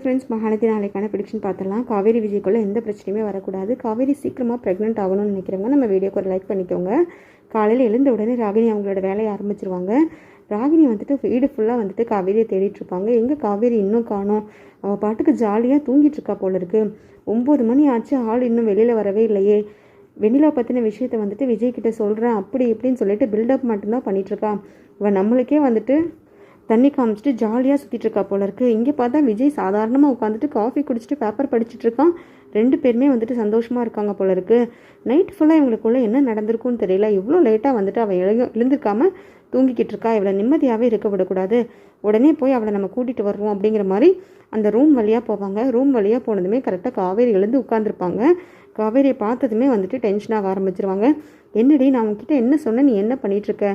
Friends Mahanadi நாளைக்கான prediction பார்த்துடலாம். காவேரி விஜய்க்குள்ளே எந்த பிரச்சனையுமே வரக்கூடாது. காவேரி சீக்கிரமாக ப்ரெக்னென்ட் ஆகணும்னு நினைக்கிறவங்க நம்ம வீடியோக்கு ஒரு லைக் பண்ணிக்கோங்க. காலையில் எழுந்த உடனே ராகினி அவங்களோட வேலையை ஆரம்பிச்சிருவாங்க. ராகினி வந்துட்டு வீடு ஃபுல்லாக வந்துட்டு காவேரியை தேடிட்டு இருப்பாங்க. எங்கே காவேரி இன்னும் காணோம்? அவள் பாட்டுக்கு ஜாலியாக தூங்கிட்டு இருக்கா போல இருக்கு. ஒம்பது மணி ஆச்சு ஆள் இன்னும் வெளியில் வரவே இல்லையே. வெண்ணிலா பற்றின விஷயத்த வந்துட்டு விஜய் கிட்ட சொல்கிறேன் அப்படி இப்படின்னு சொல்லிட்டு பில்டப் மட்டும்தான் பண்ணிகிட்ருக்கா இவன் நம்மளுக்கே வந்துட்டு தண்ணி காமிச்சிட்டு ஜாலியாக சுற்றிட்டு இருக்கா போல இருக்கு. இங்கே பார்த்தா விஜய் சாதாரணமாக உட்காந்துட்டு காஃபி குடிச்சிட்டு பேப்பர் படிச்சுட்டு இருக்கான். ரெண்டு பேருமே வந்துட்டு சந்தோஷமாக இருக்காங்க போல இருக்கு. நைட் ஃபுல்லாக இவங்களுக்குள்ளே என்ன நடந்திருக்குன்னு தெரியல. இவ்வளோ லேட்டாக வந்துட்டு அவள் எழு எழுந்திருக்காம தூங்கிக்கிட்டு இருக்கா. இவளை நிம்மதியாகவே இருக்க விடக்கூடாது. உடனே போய் அவளை நம்ம கூட்டிகிட்டு வருவோம் அப்படிங்கிற மாதிரி அந்த ரூம் வழியாக போவாங்க. ரூம் வழியாக போனதுமே கரெக்டாக காவேரி எழுந்து உட்காந்துருப்பாங்க காவேரியை பார்த்ததுமே வந்துட்டு டென்ஷனாக ஆரம்பிச்சிருவாங்க. என்னடி நான் உங்ககிட்ட என்ன சொன்னேன்? நீ என்ன பண்ணிகிட்ருக்க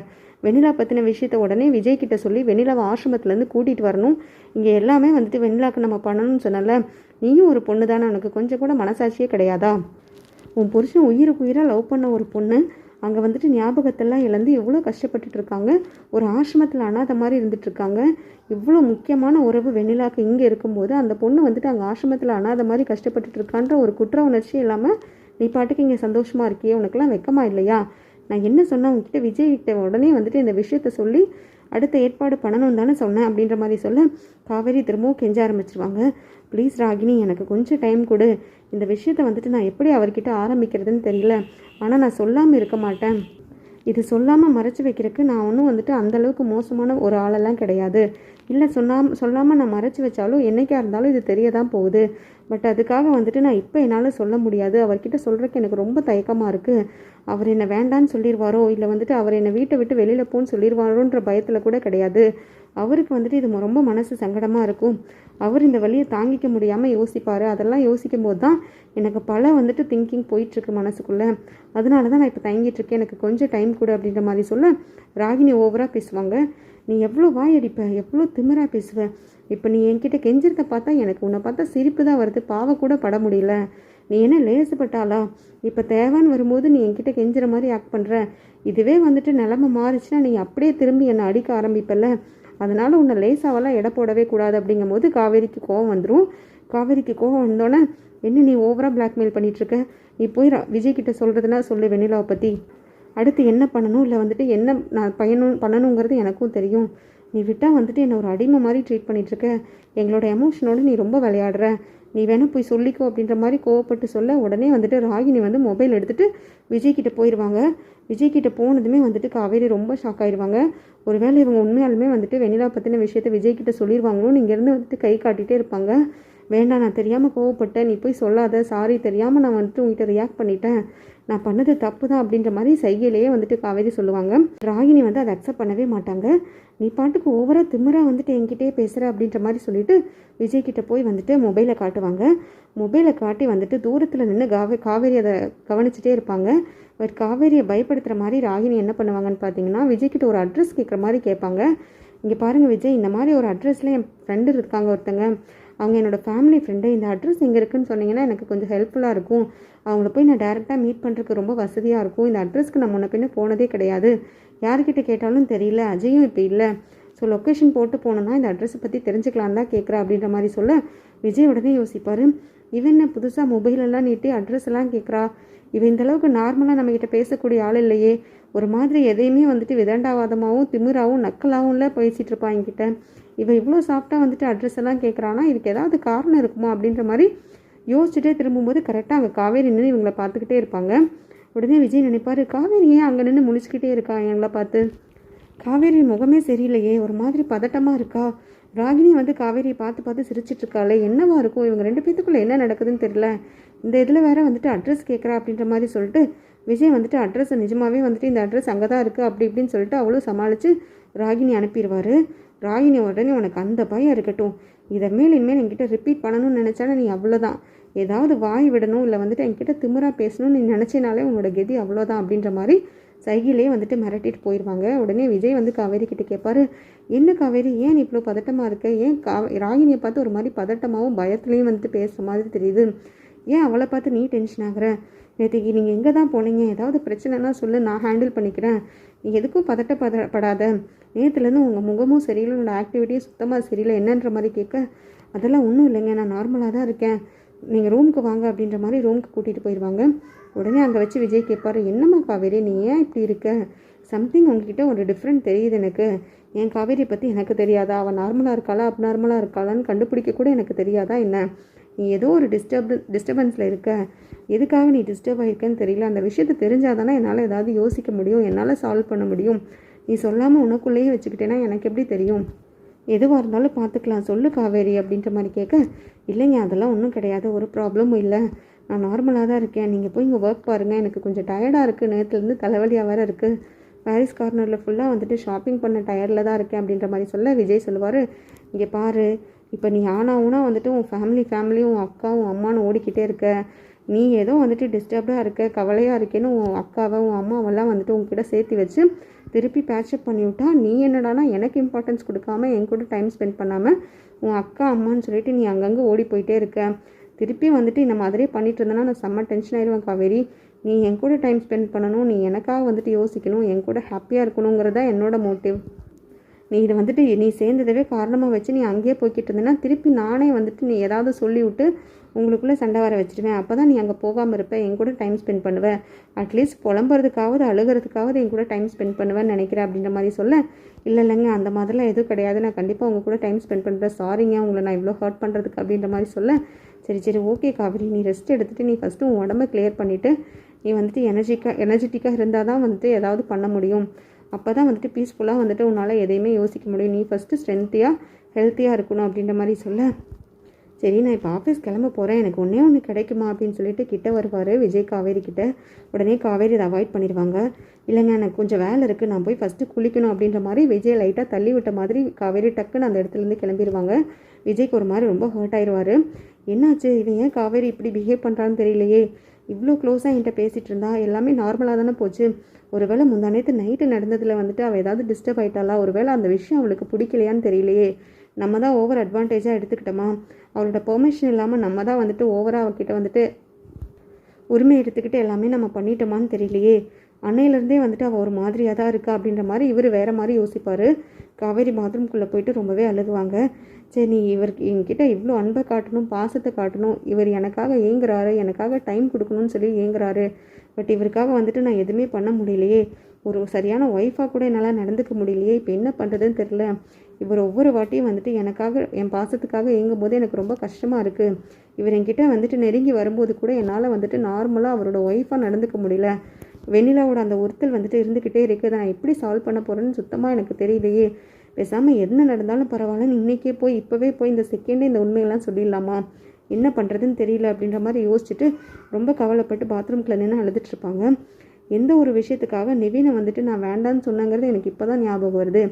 வெண்ணிலா பற்றின விஷயத்த உடனே விஜய் கிட்ட சொல்லி வெண்ணிலாவை ஆசிரமத்துலேருந்து கூட்டிகிட்டு வரணும். இங்கே எல்லாமே வந்துட்டு வெண்ணிலாக்கு நம்ம பண்ணணும்னு சொன்னல நீயும் ஒரு பொண்ணு தானே உனக்கு கொஞ்சம் கூட மனசாட்சியே கிடையாதா? உன் புருஷன் உயிருக்கு உயிராக லவ் பண்ண ஒரு பொண்ணு. அங்கே வந்துட்டு ஞாபகத்தெல்லாம் இழந்து எவ்வளோ கஷ்டப்பட்டுட்டு இருக்காங்க. ஒரு ஆசிரமத்தில் அனாத மாதிரி இருந்துட்டு இருக்காங்க. இவ்வளோ முக்கியமான உறவு வெண்ணிலாக்கு இங்கே இருக்கும்போது அந்த பொண்ணு வந்துட்டு அங்கே ஆசிரமத்தில் அனாத மாதிரி கஷ்டப்பட்டுட்டு இருக்கான்ற ஒரு குற்ற உணர்ச்சி இல்லாமல் நீ பாட்டுக்கு இங்கே சந்தோஷமாக இருக்கியே? உனக்கெல்லாம் வெக்கமா இல்லையா? நான் என்ன சொன்னேன்? உங்ககிட்ட விஜய் கிட்ட உடனே வந்துட்டு இந்த விஷயத்த சொல்லி அடுத்த ஏற்பாடு பண்ணணும் தானே சொன்னேன் அப்படின்ற மாதிரி சொல்ல காவேரி திரும்பவும் கெஞ்ச ஆரம்பிச்சிருவாங்க. ப்ளீஸ் ராகினி எனக்கு கொஞ்சம் டைம் கொடு. இந்த விஷயத்த வந்துட்டு நான் எப்படி அவர்கிட்ட ஆரம்பிக்கிறதுன்னு தெரியல. ஆனால் நான் சொல்லாமல் இருக்க மாட்டேன். இது சொல்லாமல் மறைச்சு வைக்கிறதுக்கு நான் ஒன்றும் வந்துட்டு அந்தளவுக்கு மோசமான ஒரு ஆளெல்லாம் கிடையாது. இல்லை சொன்னாம சொல்லாமல் நான் மறைச்சி வச்சாலும் என்னைக்கா இருந்தாலும் இது தெரிய தான் போகுது. பட் அதுக்காக வந்துட்டு நான் இப்போ என்னால் சொல்ல முடியாது. அவர்கிட்ட சொல்கிறக்கு எனக்கு ரொம்ப தயக்கமாக இருக்குது அவர் என்னை வேண்டான்னு சொல்லிடுவாரோ? இல்லை வந்துட்டு அவர் என்னை வீட்டை விட்டு வெளியில் போன்னு சொல்லிடுவாரோன்ற பயத்தில் கூட கிடையாது. அவருக்கு வந்துட்டு இது ரொம்ப மனசு சங்கடமாக இருக்கும். அவர் இந்த வழியை தாங்கிக்க முடியாமல் யோசிப்பார். அதெல்லாம் யோசிக்கும் போது தான் எனக்கு பல வந்துட்டு திங்கிங் போயிட்டுருக்கு மனசுக்குள்ளே. அதனால தான் நான் இப்போ தங்கிட்டுருக்கேன் எனக்கு கொஞ்சம் டைம் கூட அப்படின்ற மாதிரி சொல்ல ராகினி ஓவராக பேசுவாங்க. நீ எவ்வளோ வாய் அடிப்ப? எவ்வளோ திமிராக பேசுவ? இப்போ நீ என்கிட்ட கெஞ்சிரத பார்த்தா எனக்கு உன்னை பார்த்தா சிரிப்பு தான் வருது. பாவ கூட பட முடியல. நீ என்ன லேசுப்பட்டாளா இப்போ தேவைன்னு வரும்போது நீ என்கிட்ட கெஞ்சுற மாதிரி ஆக்ட் பண்ணுற இதுவே வந்துட்டு நிலமை மாறிச்சுன்னா நீ அப்படியே திரும்பி என்னை அடிக்க ஆரம்பிப்பல்ல. அதனால் உன்னை லேசாவெல்லாம் எடை போடவே கூடாது அப்படிங்கும் போது காவேரிக்கு கோவம் வந்துடும் காவேரிக்கு கோவம் வந்தோடனே என்ன நீ ஓவராக பிளாக்மெயில் பண்ணிகிட்ருக்க நீ போய் ர- விஜய் கிட்ட சொல்கிறதுனா சொல்லு வெண்ணிலாவை பற்றி அடுத்து என்ன பண்ணணும்? இல்லை வந்துட்டு என்ன நான் பயனும் பண்ணணுங்கிறது எனக்கும் தெரியும். நீ விட்டால் வந்துட்டு என்னை ஒரு அடிமை மாதிரி ட்ரீட் பண்ணிகிட்ருக்க எங்களோட எமோஷனோட நீ ரொம்ப விளையாடுற. நீ வேணால் போய் சொல்லிக்கோ அப்படின்ற மாதிரி கோவப்பட்டு சொல்ல உடனே வந்துட்டு ராகினி வந்து மொபைல் எடுத்துகிட்டு விஜய்கிட்ட போயிடுவாங்க விஜய்கிட்ட போனதுமே வந்துட்டு காவேரி ரொம்ப ஷாக் ஆயிடுவாங்க ஒருவேளை இவங்க உண்மையாலுமே வந்துட்டு வெண்ணிலா பற்றின விஷயத்த விஜய்கிட்ட சொல்லிடுவாங்களோன்னு இங்கேருந்து வந்துட்டு கை காட்டிகிட்டே இருப்பாங்க. வேண்டாம் நான் தெரியாமல் கோவப்பட்டேன். நீ போய் சொல்லாத. சாரி தெரியாமல் நான் வந்துட்டு உங்ககிட்ட ரியாக்ட் பண்ணிட்டேன். நான் பண்ணது தப்பு தான் அப்படின்ற மாதிரி சைகையிலேயே வந்துட்டு காவேரி சொல்லுவாங்க. ராகினி வந்து அதை அக்செப்ட் பண்ணவே மாட்டாங்க. நீ பாட்டுக்கு ஓவராக திமிரா வந்துட்டு என்கிட்டே பேசுகிற அப்படின்ற மாதிரி சொல்லிட்டு விஜய் கிட்ட போய் வந்துட்டு மொபைலை காட்டுவாங்க. மொபைலை காட்டி வந்துட்டு தூரத்தில் நின்று காவே காவேரி அதை கவனிச்சுட்டே இருப்பாங்க. பட் காவேரியை பயப்படுத்துகிற மாதிரி ராகினி என்ன பண்ணுவாங்கன்னு பார்த்தீங்கன்னா விஜய் கிட்ட ஒரு அட்ரஸ் கேட்குற மாதிரி கேட்பாங்க. இங்கே பாருங்கள் விஜய் இந்த மாதிரி ஒரு அட்ரஸில் என் ஃப்ரெண்டு இருக்காங்க ஒருத்தங்க. அவங்க என்னோடய ஃபேமிலி ஃப்ரெண்டு இந்த அட்ரஸ் எங்கே இருக்குன்னு சொன்னீங்கன்னா எனக்கு கொஞ்சம் ஹெல்ப்ஃபுல்லாக இருக்கும். அவங்கள போய் நான் டேரெக்டாக மீட் பண்ணுறதுக்கு ரொம்ப வசதியாக இருக்கும். இந்த அட்ரஸ்க்கு நான் முன்ன பின்ன போனதே கிடையாது. யார்கிட்ட கேட்டாலும் தெரியல. அஜயும் இப்போ இல்லை. ஸோ லொக்கேஷன் போட்டு போனோன்னா இந்த அட்ரஸை பற்றி தெரிஞ்சுக்கலாம் தான் கேட்குறேன் அப்படின்ற மாதிரி சொல்ல விஜய் உடனே யோசிப்பார். இவன் என்ன புதுசாக மொபைலெல்லாம் நீட்டி அட்ரஸ் எல்லாம் கேட்குறா இவன் இந்த அளவுக்கு நார்மலாக நம்மக்கிட்ட பேசக்கூடிய ஆள் இல்லையே. ஒரு மாதிரி எதையுமே வந்துட்டு விதண்டாவாதமாகவும் திமிராகவும் நக்கலாகவும்ல பேசிகிட்டு இருப்பான் என்கிட்ட. இவன் இவ்வளோ சாஃப்டாக வந்துட்டு அட்ரஸ் எல்லாம் கேட்குறான்னா இதுக்கு ஏதாவது காரணம் இருக்குமா? அப்படின்ற மாதிரி யோசிச்சுட்டே திரும்பும்போது கரெக்டாக அங்கே காவேரி நின்று இவங்களை பார்த்துக்கிட்டே இருப்பாங்க. உடனே விஜய் நினைப்பாரு காவேரி ஏன் அங்கே நின்று முழிச்சுக்கிட்டே இருக்கா எங்களை பார்த்து? காவேரி முகமே சரியில்லையே ஒரு மாதிரி பதட்டமாக இருக்கா? ராகினி வந்து காவேரியை பார்த்து பார்த்து சிரிச்சிட்டு இருக்காளே என்னவா இருக்கும்? இவங்க ரெண்டு பேத்துக்குள்ளே என்ன நடக்குதுன்னு தெரியல. இந்த இதில் வேற வந்துட்டு அட்ரஸ் கேட்குறா அப்படின்ற மாதிரி சொல்லிட்டு விஜய் வந்துட்டு அட்ரஸ் நிஜமாவே வந்துட்டு இந்த அட்ரஸ் அங்கே தான் இருக்குது அப்படி இப்படின்னு சொல்லிட்டு அவளும் சமாளித்து ராகினி அனுப்பிடுவார். ராகினி உடனே உனக்கு அந்த பயம் இருக்கட்டும். இதை மேல் இனிமேல் என்கிட்ட ரிப்பீட் பண்ணணும்னு நினச்சாலும் நீ அவ்வளோதான் ஏதாவது வாய் விடணும் இல்லை வந்துட்டு என்கிட்ட திமிரா பேசணும்னு நீ நினச்சினாலே உன்னோட கதி அவ்வளோதான் அப்படின்ற மாதிரி சைகிலே வந்துட்டு மிரட்டிட்டு போயிடுவாங்க உடனே விஜய் வந்து காவேரி கிட்டே கேட்பாரு என்ன காவேரி ஏன் நீ இவ்வளோ பதட்டமாக இருக்க? ஏன் கா ராகினியை பார்த்து ஒரு மாதிரி பதட்டமாகவும் பயத்துலேயும் வந்துட்டு பேசுகிற மாதிரி தெரியுது. ஏன் அவளை பார்த்து நீ டென்ஷன் ஆகிற? நேற்றுக்கு நீங்கள் எங்கே தான் போனீங்க? ஏதாவது பிரச்சனைனா சொல்லு நான் ஹேண்டில் பண்ணிக்கிறேன். நீ எதுக்கும் பதட்டப்பட படாத. நேற்றுலேருந்து உங்கள் முகமும் சரியில்லை உங்களோட ஆக்டிவிட்டியும் சுத்தமாக சரியில்லை. என்னன்ற மாதிரி கேட்க அதெல்லாம் ஒன்றும் இல்லைங்க நான் நார்மலாக தான் இருக்கேன். நீங்கள் ரூமுக்கு வாங்க அப்படின்ற மாதிரி ரூமுக்கு கூட்டிகிட்டு போயிடுவாங்க உடனே அங்கே வச்சு விஜய் கேட்பாரு என்னம்மா காவேரி நீ ஏன் இப்படி இருக்க? சம்திங் உங்ககிட்ட ஒரு டிஃப்ரெண்ட் தெரியுது எனக்கு. என் காவேரி பற்றி எனக்கு தெரியாதா? அவள் நார்மலாக இருக்காளா அப் நார்மலாக இருக்காளான்னு கண்டுபிடிக்க கூட எனக்கு தெரியாதா என்ன? நீ ஏதோ ஒரு டிஸ்டர்ப் டிஸ்டர்பன்ஸில் இருக்க. எதுக்காக நீ டிஸ்டர்ப் ஆகிருக்கன்னு தெரியல. அந்த விஷயத்தை தெரிஞ்சால் தானே என்னால் ஏதாவது யோசிக்க முடியும் என்னால் சால்வ் பண்ண முடியும். நீ சொல்லாமல் உனக்குள்ளேயே வச்சுக்கிட்டேன்னா எனக்கு எப்படி தெரியும்? எதுவாக இருந்தாலும் பார்த்துக்கலாம். சொல்லு காவேரி அப்படின்ற மாதிரி கேட்க இல்லைங்க அதெல்லாம் ஒன்றும் கிடையாது. ஒரு ப்ராப்ளமும் இல்லை. நான் நார்மலாக தான் இருக்கேன். நீங்கள் போய் இங்கே ஒர்க் பாருங்கள் எனக்கு கொஞ்சம் டயர்டாக இருக்குது நேற்றுலேருந்து தலைவலியாக வேறு இருக்குது பாரிஸ் கார்னரில் ஃபுல்லாக வந்துட்டு ஷாப்பிங் பண்ண டயர்டில் தான் இருக்கேன். அப்படின்ற மாதிரி சொல்ல விஜய் சொல்லுவார். இங்கே பாரு. இப்போ நீ ஆனாவுனா வந்துட்டு உன் ஃபேமிலி ஃபேமிலியும் உன் அக்காவும் அம்மானு ஓடிக்கிட்டே இருக்க. நீ ஏதோ வந்துட்டு டிஸ்டர்ப்டாக இருக்க கவலையாக இருக்கேன்னு உன் அக்காவை உன் அம்மாவெல்லாம் வந்துட்டு உங்ககிட்ட சேர்த்து வச்சு திருப்பி பேட்சப் பண்ணிவிட்டா நீ என்னடானா எனக்கு இம்பார்ட்டன்ஸ் கொடுக்காம என் கூட டைம் ஸ்பெண்ட் பண்ணாமல் உன் அக்கா அம்மான்னு சொல்லிட்டு நீ அங்கங்கே ஓடி போயிட்டே இருக்க. திருப்பி வந்துட்டு இந்த மாதிரியே பண்ணிட்டு இருந்தேன்னா நான் செம்ம டென்ஷன் ஆயிடுவேன் காவேரி நீ என் கூட டைம் ஸ்பெண்ட் பண்ணணும் நீ எனக்காக வந்துட்டு யோசிக்கணும் என் கூட ஹாப்பியாக இருக்கணுங்கிறதா என்னோட மோட்டிவ் நீ இதை வந்துட்டு நீ சேர்ந்ததவே காரணமாக வச்சு நீ அங்கேயே போய்கிட்டு இருந்தேன்னா திருப்பி நானே வந்துட்டு நீ ஏதாவது சொல்லிவிட்டு உங்களுக்குள்ளே சண்டை வர வச்சுருவேன். அப்போ தான் நீ அங்கே போகாமல் இருப்ப. என் கூட டைம் ஸ்பெண்ட் பண்ணுவேன் அட்லீஸ்ட் புலம்புறதுக்காவது அழுகிறதுக்காவது என் கூட டைம் ஸ்பெண்ட் பண்ணுவேன்னு நினைக்கிறேன் அப்படின்ற மாதிரி சொல்ல. இல்லை இல்லைங்க. அந்த மாதிரிலாம் எதுவும் கிடையாது. நான் கண்டிப்பாக உங்கள் கூட டைம் ஸ்பெண்ட் பண்ணுறேன் சாரிங்க உங்களை நான் இவ்வளோ ஹர்ட் பண்ணுறதுக்கு அப்படின்ற மாதிரி சொல்ல. சரி சரி. ஓகே காவிரி. நீ ரெஸ்ட் எடுத்துகிட்டு நீ ஃபஸ்ட்டு உன் உடம்ப கிளியர் பண்ணிவிட்டு நீ வந்துட்டு எனர்ஜிக்காக எனர்ஜெட்டிக்காக இருந்தால் தான் வந்துட்டு ஏதாவது பண்ண முடியும். அப்போ தான் வந்துட்டு பீஸ்ஃபுல்லாக வந்துட்டு உன்னால் எதையுமே யோசிக்க முடியும். நீ ஃபஸ்ட்டு ஸ்ட்ரென்த்தியாக ஹெல்த்தியாக இருக்கணும் அப்படின்ற மாதிரி சொல்ல. சரி நான் இப்போ ஆஃபீஸ் கிளம்ப போகிறேன் எனக்கு ஒன்றே ஒன்று கிடைக்குமா அப்படின்னு சொல்லிட்டு கிட்ட வருவார் விஜய் காவேரி கிட்ட. உடனே காவேரி அதை அவாய்ட் பண்ணிடுவாங்க. இல்லைங்க எனக்கு கொஞ்சம் வேலை இருக்குது நான் போய் ஃபஸ்ட்டு குளிக்கணும் அப்படின்ற மாதிரி விஜய் லைட்டாக தள்ளி விட்ட மாதிரி காவேரி டக்குன்னு அந்த இடத்துலேருந்து கிளம்பிடுவாங்க. விஜய்க்கு ஒரு மாதிரி ரொம்ப ஹர்ட் ஆயிடுவார். என்னாச்சு? இவன் ஏன் காவேரி இப்படி பிஹேவ் பண்ணுறான்னு தெரியலையே. இவ்வளோ க்ளோஸாக என்கிட்ட பேசிகிட்டு இருந்தா. எல்லாமே நார்மலாக தானே போச்சு. ஒருவேளை முந்தா நேற்று நைட்டு நடந்ததில் வந்துட்டு அவள் ஏதாவது டிஸ்டர்ப் ஆகிட்டாளா ஒருவேளை அந்த விஷயம் அவளுக்கு பிடிக்கலையான்னு தெரியலையே. நம்ம தான் ஓவர் அட்வான்டேஜாக எடுத்துக்கிட்டோமா? அவளோட பெர்மிஷன் இல்லாமல் நம்ம தான் வந்துட்டு ஓவராக அவகிட்ட வந்துட்டு உரிமை எடுத்துக்கிட்டு எல்லாமே நம்ம பண்ணிட்டோமான்னு தெரியலையே. அன்னையிலேருந்தே வந்துட்டு அவள் ஒரு மாதிரியாக தான் இருக்கா அப்படின்ற மாதிரி இவர் வேறு மாதிரி யோசிப்பார். காவேரி பாத்ரூம்குள்ளே போயிட்டு ரொம்பவே அழுகுவாங்க. சரி நீ இவருக்கு என்கிட்ட இவ்வளோ அன்பை காட்டணும் பாசத்தை காட்டணும். இவர் எனக்காக ஏங்குறாரு எனக்காக டைம் கொடுக்கணும்னு சொல்லி ஏங்குறாரு. பட் இவருக்காக வந்துட்டு நான் எதுவுமே பண்ண முடியலையே. ஒரு சரியான ஒய்ஃபாக கூட என்னால் நடந்துக்க முடியலையே. இப்போ என்ன பண்ணுறதுன்னு தெரில இவர் ஒவ்வொரு வாட்டியும் வந்துட்டு எனக்காக என் பாசத்துக்காக இயங்கும் போது எனக்கு ரொம்ப கஷ்டமாக இருக்குது இவர் என்கிட்ட வந்துட்டு நெருங்கி வரும்போது கூட என்னால் வந்துட்டு நார்மலாக அவரோட ஒய்ஃபாக நடந்துக்க முடியல. வெண்ணிலாவோட அந்த ஒருத்தல் வந்துட்டு இருந்துக்கிட்டே இருக்குது. நான் எப்படி சால்வ் பண்ண போகிறேன்னு சுத்தமாக எனக்கு தெரியலையே. பேசாமல் என்ன நடந்தாலும் பரவாயில்லன்னு இன்றைக்கே போய் இப்போவே போய் இந்த செகண்டே இந்த உண்மையெல்லாம் சொல்லிடலாமா? என்ன பண்ணுறதுன்னு தெரியல அப்படின்ற மாதிரி யோசிச்சுட்டு ரொம்ப கவலைப்பட்டு பாத்ரூம்குள்ளே நின்று அழுதுட்டு எந்த ஒரு விஷயத்துக்காக நிவீனை வந்துட்டு நான் வேண்டான்னு சொன்னங்கிறது எனக்கு இப்போ தான் ஞாபகம் வருது.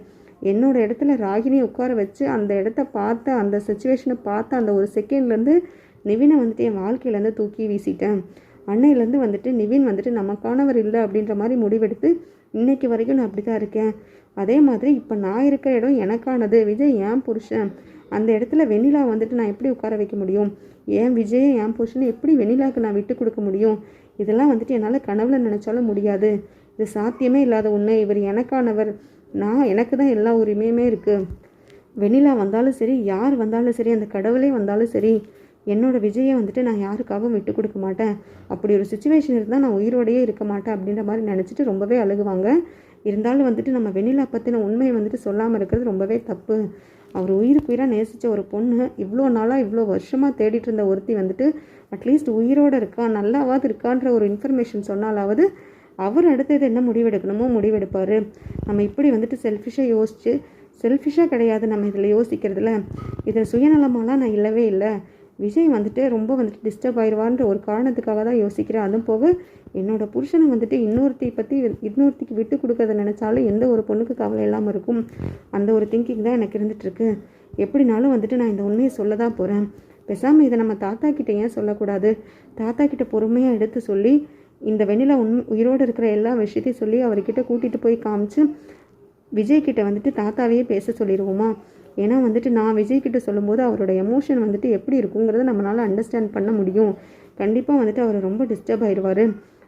என்னோட இடத்துல ராகினியை உட்கார வச்சு அந்த இடத்த பார்த்து அந்த சுச்சுவேஷனை பார்த்து அந்த ஒரு செகண்ட்லேருந்து நிவினை வந்துட்டு என் வாழ்க்கையிலேருந்து தூக்கி வீசிட்டேன். அன்னையிலேருந்து வந்துட்டு நிவின் வந்துட்டு நமக்கானவர் இல்லை அப்படின்ற மாதிரி முடிவெடுத்து இன்னைக்கு வரைக்கும் நான் அப்படி தான் இருக்கேன். அதே மாதிரி இப்போ நான் இருக்கிற இடம் எனக்கானது. விஜய் ஏன் புருஷன். அந்த இடத்துல வெண்ணிலா வந்துட்டு நான் எப்படி உட்கார வைக்க முடியும்? ஏன் விஜய் ஏன் புருஷனை எப்படி வெண்ணிலாவுக்கு நான் விட்டு கொடுக்க முடியும்? இதெல்லாம் வந்துட்டு என்னால் கனவுல நினச்சாலும் முடியாது. இது சாத்தியமே இல்லாத உண்மை. இவர் எனக்கானவர். நான் எனக்கு தான் எல்லா உரிமையுமே இருக்குது வெண்ணிலா வந்தாலும் சரி யார் வந்தாலும் சரி அந்த கடவுளே வந்தாலும் சரி என்னோட விஜயை வந்துட்டு நான் யாருக்காகவும் விட்டு கொடுக்க மாட்டேன். அப்படி ஒரு சுச்சுவேஷன் இருந்தால் நான் உயிரோடையே இருக்க மாட்டேன் அப்படின்ற மாதிரி நினச்சிட்டு ரொம்பவே அழுகுவாங்க. இருந்தாலும் வந்துட்டு நம்ம வெண்ணிலா பற்றின உண்மையை வந்துட்டு சொல்லாமல் இருக்கிறது ரொம்பவே தப்பு. அவர் உயிருக்கு உயிராக நேசித்த ஒரு பொண்ணு இவ்வளோ நாளாக இவ்வளோ வருஷமாக தேடிட்டு இருந்த ஒருத்தி வந்துட்டு அட்லீஸ்ட் உயிரோடு இருக்கா நல்லாவாது இருக்கான்ற ஒரு இன்ஃபர்மேஷன் சொன்னாலாவது அவர் அடுத்தது என்ன முடிவெடுக்கணுமோ முடிவெடுப்பார். நம்ம இப்படி வந்துட்டு செல்ஃபிஷாக யோசித்து செல்ஃபிஷாக கிடையாது. நம்ம இதில் யோசிக்கிறதுல இதில் சுயநலமாலாம் நான் இல்லவே இல்லை. விஜய் வந்துட்டு ரொம்ப வந்துட்டு டிஸ்டர்ப் ஆயிடுவான்ற ஒரு காரணத்துக்காக தான் யோசிக்கிறேன். அதுவும் போக என்னோடய புருஷனை வந்துட்டு இன்னொருத்தி பற்றி இன்னொருத்திக்கு விட்டு கொடுக்கறத நினச்சாலும் எந்த ஒரு பொண்ணுக்கு கவலை இல்லாமல் இருக்கும். அந்த ஒரு திங்கிங் தான் எனக்கு இருந்துகிட்ருக்கு எப்படினாலும் வந்துட்டு நான் இந்த உண்மையை சொல்ல தான் போகிறேன் பேசாமல் இதை நம்ம தாத்தா கிட்டே ஏன் சொல்லக்கூடாது? தாத்தா கிட்ட பொறுமையாக எடுத்து சொல்லி இந்த வெண்ணிலா உண் உயிரோடு இருக்கிற எல்லா விஷயத்தையும் சொல்லி அவர்கிட்ட கூட்டிகிட்டு போய் காமிச்சு விஜய்கிட்ட வந்துட்டு தாத்தாவையே பேச சொல்லிடுவோமா ஏன்னா வந்துட்டு நான் விஜய்கிட்ட சொல்லும்போது அவரோட எமோஷன் வந்துட்டு எப்படி இருக்குங்கிறத நம்மளால் அண்டர்ஸ்டாண்ட் பண்ண முடியும். கண்டிப்பாக வந்துட்டு அவர் ரொம்ப டிஸ்டர்ப் ஆயிடுவார்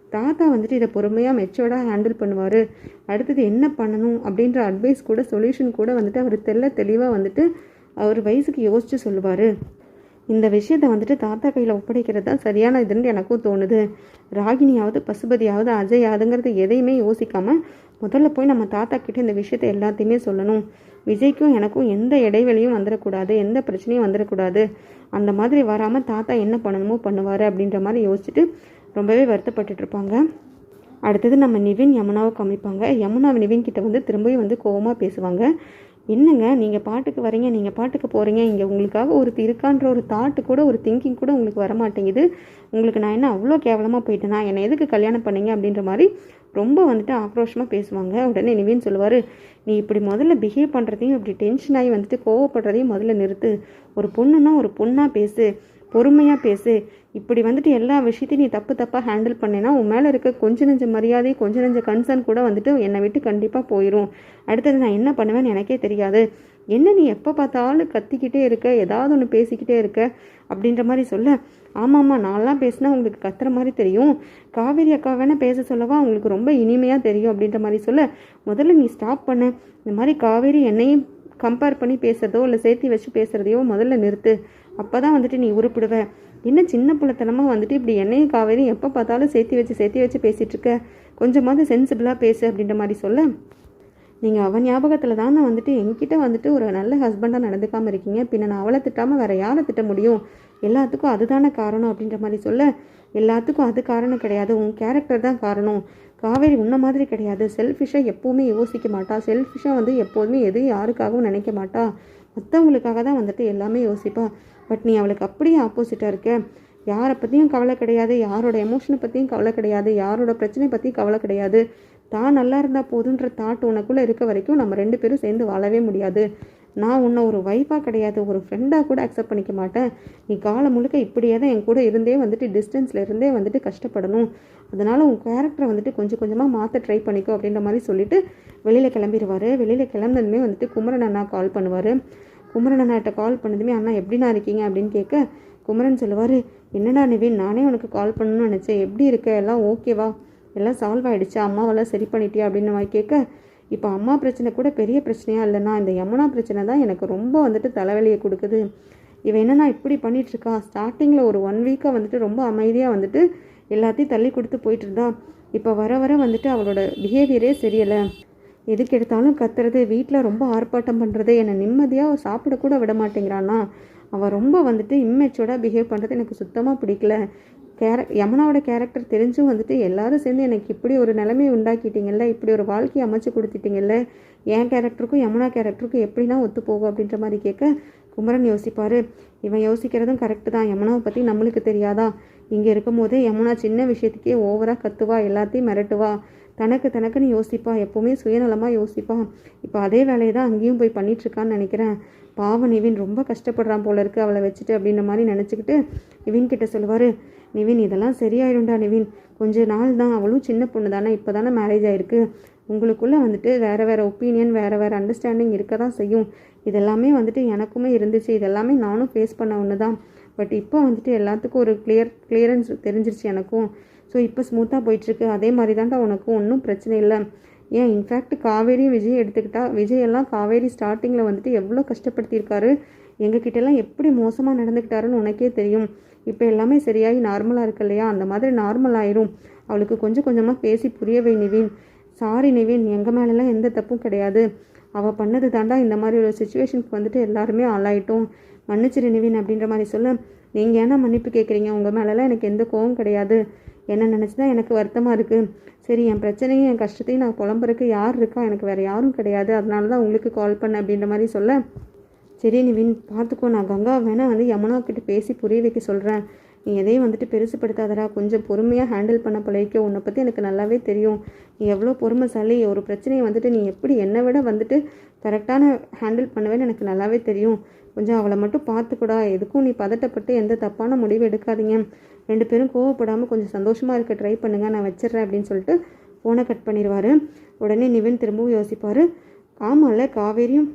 தாத்தா வந்துட்டு இதை பொறுமையாக மெச்சோர்டாக ஹேண்டில் பண்ணுவார். அடுத்தது என்ன பண்ணணும் அப்படின்ற அட்வைஸ் கூட சொல்யூஷன் கூட வந்துட்டு அவர் தெல்ல தெளிவாக வந்துட்டு அவர் வயசுக்கு யோசித்து சொல்லுவார். இந்த விஷயத்தை வந்துட்டு தாத்தா கையில் ஒப்படைக்கிறது தான் சரியான இதுன்னு எனக்கும் தோணுது. ராகினியாவது பசுபதியாவது அஜயாவதுங்கிறது எதையுமே யோசிக்காமல் முதல்ல போய் நம்ம தாத்தா கிட்டே இந்த விஷயத்தை எல்லாத்தையுமே சொல்லணும். விஜய்க்கும் எனக்கும் எந்த இடைவெளியும் வந்துடக்கூடாது எந்த பிரச்சனையும் வந்துடக்கூடாது அந்த மாதிரி வராமல் தாத்தா என்ன பண்ணணுமோ பண்ணுவார் அப்படின்ற மாதிரி யோசிச்சுட்டு ரொம்பவே வருத்தப்பட்டுட்டு இருப்பாங்க. அடுத்தது நம்ம நிவின் யமுனாவை காமிப்பாங்க யமுனா நிவின் கிட்ட வந்து திரும்பவும் வந்து கோவமாக பேசுவாங்க. என்னங்க நீங்கள் பாட்டுக்கு வரீங்க நீங்கள் பாட்டுக்கு போகிறீங்க இங்கே உங்களுக்காக ஒரு இருக்கான்ற ஒரு தாட்டு கூட ஒரு திங்கிங் கூட உங்களுக்கு வர மாட்டேங்குது உங்களுக்கு நான் என்ன அவ்வளோ கேவலமாக போயிட்டேனா? என்னை எதுக்கு கல்யாணம் பண்ணீங்க? அப்படின்ற மாதிரி ரொம்ப வந்துட்டு ஆக்ரோஷமாக பேசுவாங்க. உடனே நிவின் சொல்லுவார் நீ இப்படி முதல்ல பிஹேவ் பண்ணுறதையும் இப்படி டென்ஷன் ஆகி வந்துட்டு கோவப்படுறதையும் முதல்ல நிறுத்து. ஒரு பொண்ணுன்னா ஒரு பொண்ணாக பேசு பொறுமையாக பேசு. இப்படி வந்துட்டு எல்லா விஷயத்தையும் நீ தப்பு தப்பாக ஹேண்டில் பண்ணேன்னா உன் மேலே இருக்க கொஞ்ச நெஞ்ச மரியாதை கொஞ்ச நெஞ்ச கன்சர்ன் கூட வந்துட்டு என்னை விட்டு கண்டிப்பாக போயிடும் அடுத்தது நான் என்ன பண்ணுவேன்னு எனக்கே தெரியாது. என்ன நீ எப்போ பார்த்தாலும் கத்திக்கிட்டே இருக்க? ஏதாவது ஒன்று பேசிக்கிட்டே இருக்க? அப்படின்ற மாதிரி சொல்ல. ஆமாம்மா நான்லாம் பேசினா உங்களுக்கு கத்துற மாதிரி தெரியும். காவேரி அக்கா வேணால் பேச சொல்லவா? உங்களுக்கு ரொம்ப இனிமையாக தெரியும் அப்படின்ற மாதிரி சொல்ல. முதல்ல நீ ஸ்டாப் பண்ண. இந்த மாதிரி காவேரி என்னையும் கம்பேர் பண்ணி பேசுகிறதோ இல்லை சேர்த்து வச்சு பேசுகிறதையோ முதல்ல நிறுத்து. அப்போ தான் வந்துட்டு நீ உருப்பிடுவ. என்ன சின்ன பிள்ளைத்தனமாக வந்துட்டு இப்படி என்னையும் காவேரி எப்போ பார்த்தாலும் சேர்த்து வச்சு சேர்த்து வச்சு பேசிகிட்ருக்க கொஞ்சமாவது சென்சிபிளாக பேசு அப்படின்ற மாதிரி சொல்ல. நீங்கள் அவன் ஞாபகத்தில் தானே வந்துட்டு என்கிட்ட வந்துட்டு ஒரு நல்ல ஹஸ்பண்டாக நடந்துக்காமல் இருக்கீங்க. பின்ன நான் அவளை திட்டாமல் வேறு யாரை திட்ட முடியும்? எல்லாத்துக்கும் அதுதானே காரணம் அப்படின்ற மாதிரி சொல்ல. எல்லாத்துக்கும் அது காரணம் கிடையாது. உன் கேரக்டர் தான் காரணம். காவேரி உன்ன மாதிரி கிடையாது. செல்ஃபிஷாக எப்போவுமே யோசிக்க மாட்டா. செல்ஃபிஷாக வந்து எப்போதுமே எதையும் யாருக்காகவும் நினைக்க மாட்டா. மற்றவங்களுக்காக தான் வந்துட்டு எல்லாமே யோசிப்பான் பட் நீ அவளுக்கு அப்படியே ஆப்போசிட்டாக இருக்க. யாரை பற்றியும் கவலை கிடையாது. யாரோட எமோஷனை பற்றியும் கவலை கிடையாது. யாரோட பிரச்சனை பற்றியும் கவலை கிடையாது. தான் நல்லா இருந்தால் போதுன்ற தாட் உனக்குள்ளே இருக்க வரைக்கும் நம்ம ரெண்டு பேரும் சேர்ந்து வாழவே முடியாது. நான் உன்னை ஒரு ஒய்ஃபாக கிடையாது. ஒரு ஃப்ரெண்டாக கூட அக்செப்ட் பண்ணிக்க மாட்டேன். நீ காலம் முழுக்க இப்படியே தான் என் கூட இருந்தே வந்துட்டு டிஸ்டன்ஸில் இருந்தே வந்துட்டு கஷ்டப்படணும். அதனால் உன் கேரக்டரை வந்துட்டு கொஞ்சம் கொஞ்சமாக மாற்ற ட்ரை பண்ணிக்கோ அப்படின்ற மாதிரி சொல்லிவிட்டு வெளியில் கிளம்பிடுவார். வெளியில் கிளம்புனதுமே வந்துட்டு குமரன் அண்ணா கால் பண்ணுவார். குமரன் அண்ணாட்ட கால் பண்ணதுமே அண்ணா எப்படிண்ணா இருக்கீங்க? அப்படின்னு கேட்க குமரன் சொல்லுவார் என்னடா நிவின் நானே உனக்கு கால் பண்ணணும்னு நினச்சேன். எப்படி இருக்க? எல்லாம் ஓகேவா எல்லாம் சால்வ் ஆகிடுச்சா அம்மாவெல்லாம் சரி பண்ணிட்டியா? அப்படின்னு மாதிரி கேட்க இப்போ அம்மா பிரச்சனை கூட பெரிய பிரச்சனையாக இல்லைன்னா இந்த யமுனா பிரச்சனை தான் எனக்கு ரொம்ப வந்துட்டு தலைவலியை கொடுக்குது. இவன் என்னன்னா இப்படி பண்ணிகிட்ருக்கா ஸ்டார்டிங்கில் ஒரு ஒன் வீக்காக வந்துட்டு ரொம்ப அமைதியாக வந்துட்டு எல்லாத்தையும் தள்ளி கொடுத்து போயிட்டு இருந்தா இப்போ வர வர வந்துட்டு அவளோட பிஹேவியரே சரியில்லை. எதுக்கு எடுத்தாலும் கத்துறது வீட்டில் ரொம்ப ஆர்ப்பாட்டம் பண்ணுறது என்னை நிம்மதியாக சாப்பிட விட மாட்டேங்கிறானா அவள் ரொம்ப வந்துட்டு இம்மெச்சோர்டாக பிஹேவ் பண்ணுறது எனக்கு சுத்தமாக பிடிக்கல. கேர யமுனாவோட கேரக்டர் தெரிஞ்சும் வந்துட்டு எல்லாரும் சேர்ந்து எனக்கு இப்படி ஒரு நிலைமையை உண்டாக்கிட்டீங்கல்ல இப்படி ஒரு வாழ்க்கையை அமைச்சு கொடுத்துட்டீங்கல்ல என் கேரக்டருக்கும் யமுனா கேரக்டருக்கும் எப்படின்னா ஒத்து போகும் அப்படின்ற மாதிரி கேட்க குமரன் யோசிப்பார். இவன் யோசிக்கிறதும் கரெக்டு தான். யமுனாவை பற்றி நம்மளுக்கு தெரியாதா? இங்கே இருக்கும் போதே யமுனா சின்ன விஷயத்துக்கே ஓவராக கத்துவா எல்லாத்தையும் மிரட்டுவா. தனக்கு தனக்குன்னு யோசிப்பான் எப்போவுமே சுயநலமாக யோசிப்பான் இப்போ அதே வேலையை தான் அங்கேயும் போய் பண்ணிகிட்ருக்கான்னு நினைக்கிறேன். பாவம் நிவின் ரொம்ப கஷ்டப்படுறான் போல இருக்குது அவளை வச்சுட்டு அப்படின்ற மாதிரி நினச்சிக்கிட்டு நிவின் கிட்ட சொல்லுவார் நிவின் இதெல்லாம் சரியாயிடும்டா நிவின். கொஞ்ச நாள் தான். அவளும் சின்ன பொண்ணு தானே. இப்போ தானே மேரேஜ் ஆகிருக்கு உங்களுக்குள்ளே வந்துட்டு வேறு வேறு ஒப்பீனியன் வேறு வேறு அண்டர்ஸ்டாண்டிங் இருக்க தான் செய்யும். இதெல்லாமே வந்துட்டு எனக்குமே இருந்துச்சு. இதெல்லாமே நானும் ஃபேஸ் பண்ண ஒன்று தான் பட் இப்போ வந்துட்டு எல்லாத்துக்கும் ஒரு கிளியர் கிளியரன்ஸ் தெரிஞ்சிருச்சு எனக்கும். ஸோ இப்போ ஸ்மூத்தாக போயிட்டுருக்கு. அதே மாதிரி தான்டா உனக்கும் ஒன்றும் பிரச்சனை இல்லை. ஏன்? இன்ஃபேக்ட் காவேரி விஜய் எடுத்துக்கிட்டால் விஜயெல்லாம் காவேரி ஸ்டார்டிங்கில் வந்துட்டு எவ்வளோ கஷ்டப்படுத்தியிருக்காரு? எங்ககிட்டலாம் எப்படி மோசமாக நடந்துக்கிட்டாருன்னு உனக்கே தெரியும். இப்போ எல்லாமே சரியாகி நார்மலாக இருக்கு இல்லையா? அந்த மாதிரி நார்மல் ஆயிரும். அவளுக்கு கொஞ்சம் கொஞ்சமாக பேசி புரியவை நிவின். சாரி நிவின். எங்கள் மேலெலாம் எந்த தப்பும் கிடையாது. அவள் பண்ணது தாண்டா இந்த மாதிரி ஒரு சுச்சுவேஷனுக்கு வந்துட்டு எல்லாருமே ஆளாயிட்டோம். மன்னிச்சிரு நிவின் அப்படின்ற மாதிரி சொல்ல. நீங்கள் ஏன்னா மன்னிப்பு கேட்குறீங்க உங்கள் மேலெலாம் எனக்கு எந்த கோவம் கிடையாது. என்ன நினச்சி தான் எனக்கு வருத்தமாக இருக்குது சரி என் பிரச்சனையும் என் கஷ்டத்தையும் நான் புலம்புறக்கு யார் இருக்கா? எனக்கு வேறு யாரும் கிடையாது. அதனால தான் உங்களுக்கு கால் பண்ணேன் அப்படின்ற மாதிரி சொல்ல. சரி நீ வின் பார்த்துக்கோ. நான் கங்கா வேணால் வந்து யமுனா பேசி புரிய வைக்க சொல்கிறேன் நீ எதையும் வந்துட்டு பெருசுப்படுத்தாதடா. கொஞ்சம் பொறுமையாக ஹேண்டில் பண்ண பழகிக்கோ. உன்னை பற்றி எனக்கு நல்லாவே தெரியும். நீ எவ்வளோ பொறுமைசாலி. ஒரு பிரச்சனையை வந்துட்டு நீ எப்படி என்னை விட வந்துட்டு கரெக்டான ஹேண்டில் பண்ணுவேன்னு எனக்கு நல்லாவே தெரியும். கொஞ்சம் அவளை மட்டும் பார்த்துக்கூடா. எதுக்கும் நீ பதட்டப்பட்டு எந்த தப்பான முடிவு எடுக்காதீங்க. ரெண்டு பேரும் கோவப்படாமல் கொஞ்சம் சந்தோஷமாக இருக்க ட்ரை பண்ணுங்கள் நான் வச்சிடுறேன் அப்படின்னு சொல்லிட்டு ஃபோனை கட் பண்ணிடுவார். உடனே நிவின் திரும்பவும் யோசிப்பார். ஆமாம்ல காவேரியும்